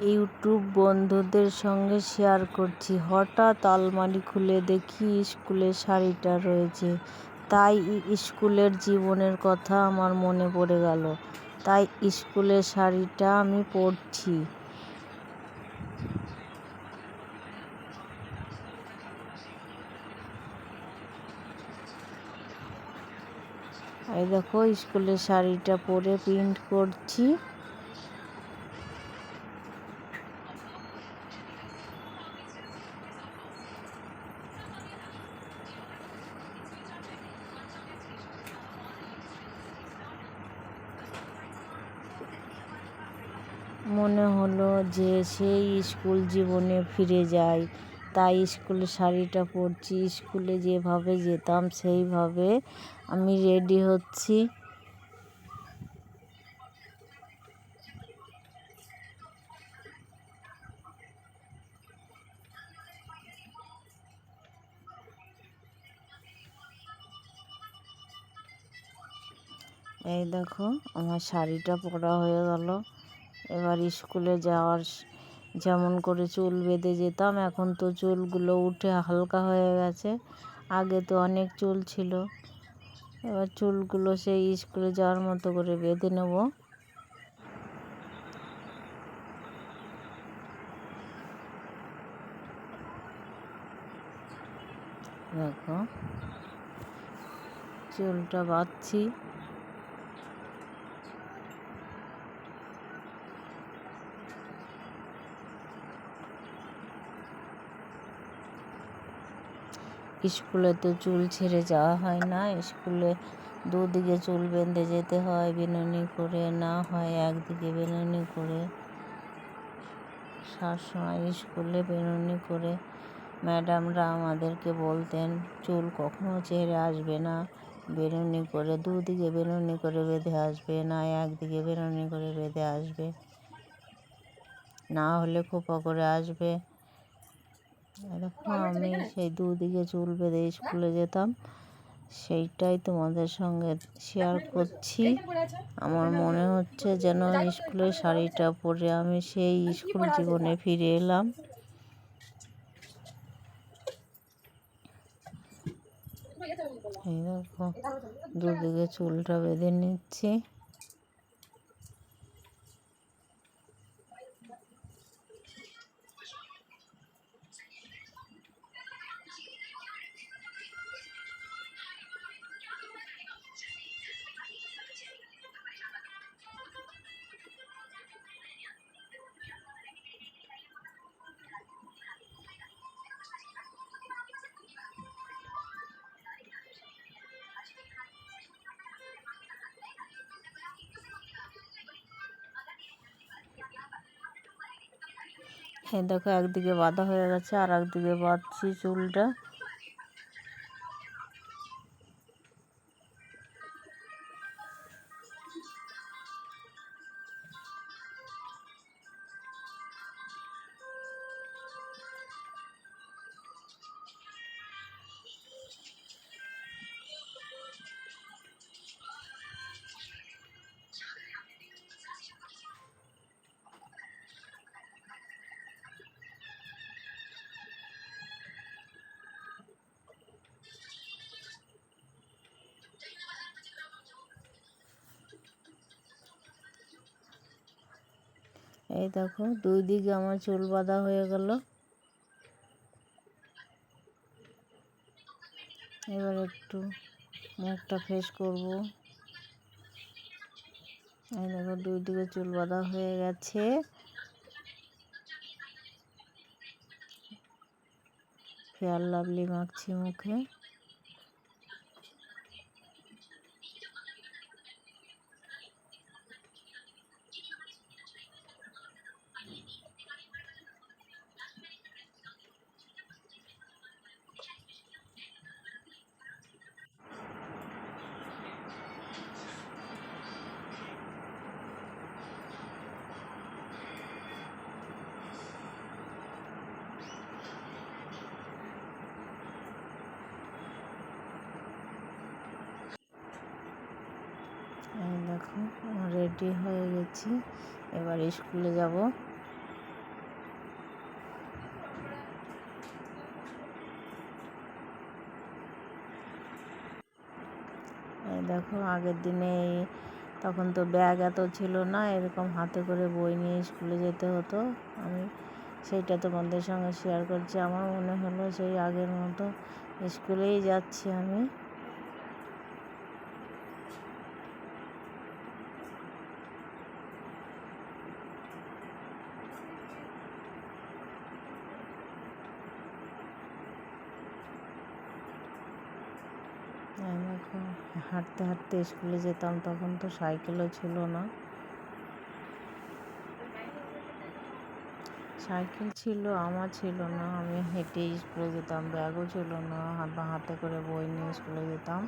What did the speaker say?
YouTube বন্ধুদের সঙ্গে share করছি। হঠাৎ আলমারি খুলে দেখি স্কুলের শাড়িটা রয়েছে। তাই স্কুলের জীবনের কথা আমার মনে পড়ে গেল। তাই স্কুলের শাড়িটা আমি পরছি। এই দেখো, স্কুলের শাড়িটা পরে প্রিন্ট করছি। মনে হলো যে সেই স্কুল জীবনে ফিরে যাই। তাই স্কুলে শাড়িটা পরছি, স্কুলে যেভাবে যেতাম সেইভাবে আমি রেডি হচ্ছি। এই দেখো, আমার শাড়িটা পরা হয়ে গেল। এবার স্কুলে যাওয়ার যেমন করে চুল বেঁধে যেতাম, এখন তো চুলগুলো উঠে হালকা হয়ে গেছে। আগে তো অনেক চুল ছিল। এবার চুলগুলো সেই স্কুলে যাওয়ার মতো করে বেঁধে নেব। দেখো, চুলটা বাঁধছি। স্কুলে তো চুল ছেড়ে যাওয়া হয় না। স্কুলে দুদিকে চুল বেঁধে যেতে হয়, বিনুনি করে, না হয় একদিকে বিনুনি করে। সবসময় স্কুলে বিনুনি করে ম্যাডামরা আমাদেরকে বলতেন, চুল কখনো ছেড়ে আসবে না। বেনুনি করে দুদিকে বেনুনি করে বেঁধে আসবে, না একদিকে বেনুনি করে বেঁধে আসবে। না হলে খোপা করে আসবে। এরকম আমি সেই দুদিকে চুল বেঁধে স্কুলে যেতাম। সেইটাই তোমাদের সঙ্গে শেয়ার করছি। আমার মনে হচ্ছে যেন স্কুলের শাড়িটা পরে আমি সেই স্কুল জীবনে ফিরে এলাম। এই দেখো দুদিকে চুলটা বেঁধে নিচ্ছি। দেখো একদিকে বাঁধা হয়ে গেছে আর একদিকে বাঁধছি চুলটা। এই দেখো দুই দিকে আমার চুল বাঁধা হয়ে গেল। এবার একটু মুখটা ফ্রেশ করব। এই দেখো দুই দিকে চুল বাঁধা হয়ে গেছে। ফেয়ার লাভলি মাখছি মুখে। দেখো রেডি হয়ে গেছি। এবার স্কুলে যাব। এই দেখো, আগের দিনে তখন তো ব্যাগ এত ছিল না, এরকম হাতে করে বই নিয়ে স্কুলে যেতে হতো। আমি সেইটা বন্ধুদের সঙ্গে শেয়ার করছি। আমার মনে হলো সেই আগের মতো স্কুলেই যাচ্ছি আমি। হাঁটতে হাঁটতে স্কুলে যেতাম, তখন তো সাইকেলও ছিল না। সাইকেল ছিল, আমার ছিল না, আমি হেঁটে স্কুলে যেতাম, ব্যাগও ছিল না হাতে করে বই নিয়ে স্কুলে যেতাম।